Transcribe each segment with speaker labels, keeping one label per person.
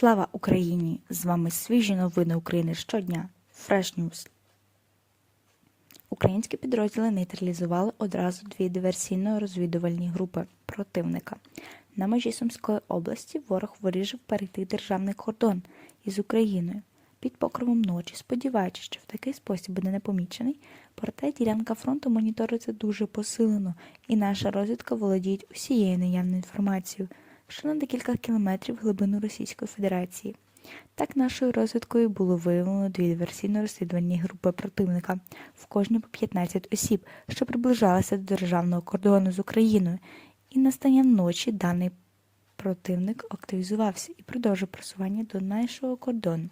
Speaker 1: Слава Україні! З вами свіжі новини України щодня. Fresh News. Українські підрозділи нейтралізували одразу дві диверсійно-розвідувальні групи противника. На межі Сумської області ворог вирішив перейти державний кордон із Україною під покровом ночі, сподіваючись, що в такий спосіб буде непомічений. Проте ділянка фронту моніториться дуже посилено, і наша розвідка володіє усією наявною інформацією, що на декілька кілометрів глибину Російської Федерації. Так нашою розвідкою було виявлено дві диверсійно-розслідувальні групи противника, в кожній по 15 осіб, що приближалися до державного кордону з Україною, і настанням ночі даний противник активізувався і продовжив просування до нашого кордону.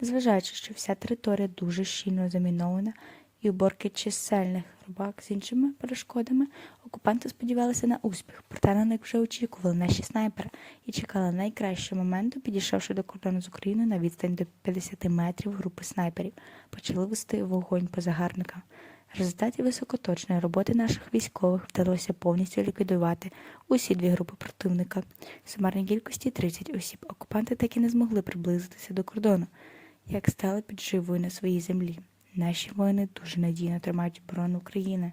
Speaker 1: Незважаючи, що вся територія дуже щільно замінована і уборки чисельних рибак з іншими перешкодами, окупанти сподівалися на успіх, проте на них вже очікували наші снайпери і чекали найкращого моменту, підійшовши до кордону з Україною на відстань до 50 метрів групи снайперів, почали вести вогонь по загарбникам. В результаті високоточної роботи наших військових вдалося повністю ліквідувати усі дві групи противника. В сумарній кількості 30 осіб окупанти так і не змогли приблизитися до кордону, як стали підживою на своїй землі. Наші воїни дуже надійно тримають оборону України,